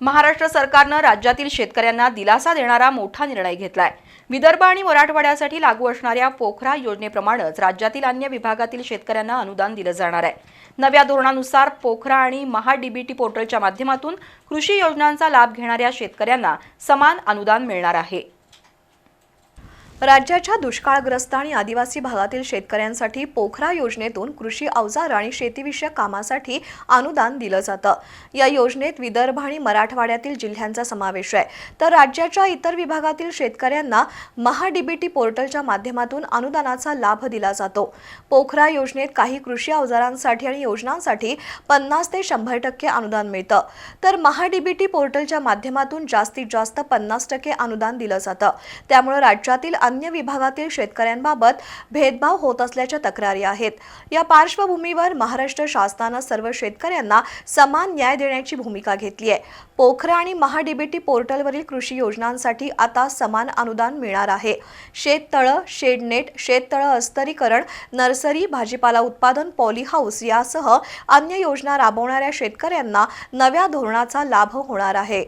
महाराष्ट्र सरकारनं राज्यातील शेतकऱ्यांना दिलासा देणारा मोठा निर्णय घेतलाय. विदर्भ आणि मराठवाड्यासाठी लागू असणाऱ्या पोखरा योजनेप्रमाणेच राज्यातील अन्य विभागातील शेतकऱ्यांना अनुदान दिलं जाणार आहे. नव्या धोरणानुसार पोखरा आणि महाडीबीटी पोर्टलच्या माध्यमातून कृषी योजनांचा लाभ घेणाऱ्या शेतकऱ्यांना समान अनुदान मिळणार आहे. राज्याच्या दुष्काळग्रस्त आणि आदिवासी भागातील शेतकऱ्यांसाठी पोखरा योजनेतून कृषी अवजार आणि शेतीविषयक कामासाठी अनुदान दिलं जातं. या योजनेत विदर्भ आणि मराठवाड्यातील जिल्ह्यांचा समावेश आहे. तर राज्याच्या इतर विभागातील शेतकऱ्यांना महाडीबीटी पोर्टलच्या माध्यमातून अनुदानाचा लाभ दिला जातो. पोखरा योजनेत काही कृषी अवजारांसाठी आणि योजनांसाठी पन्नास ते शंभर टक्के अनुदान मिळतं. तर महाडीबीटी पोर्टलच्या माध्यमातून जास्तीत जास्त पन्नास टक्के अनुदान दिलं जातं. त्यामुळे राज्यातील अन्य विभागातील शेतकऱ्यांबाबत भेदभाव होत असल्याच्या तक्रारी आहेत. या पार्श्वभूमीवर महाराष्ट्र शासनानं सर्व शेतकऱ्यांना समान न्याय देण्याची भूमिका घेतली आहे. पोखरा आणि महाडीबीटी पोर्टलवरील कृषी योजनांसाठी आता समान अनुदान मिळणार आहे. शेततळं शेडनेट शेततळं अस्तरीकरण नर्सरी भाजीपाला उत्पादन पॉली हाऊस यासह अन्य योजना राबवणाऱ्या शेतकऱ्यांना नव्या धोरणाचा लाभ होणार आहे.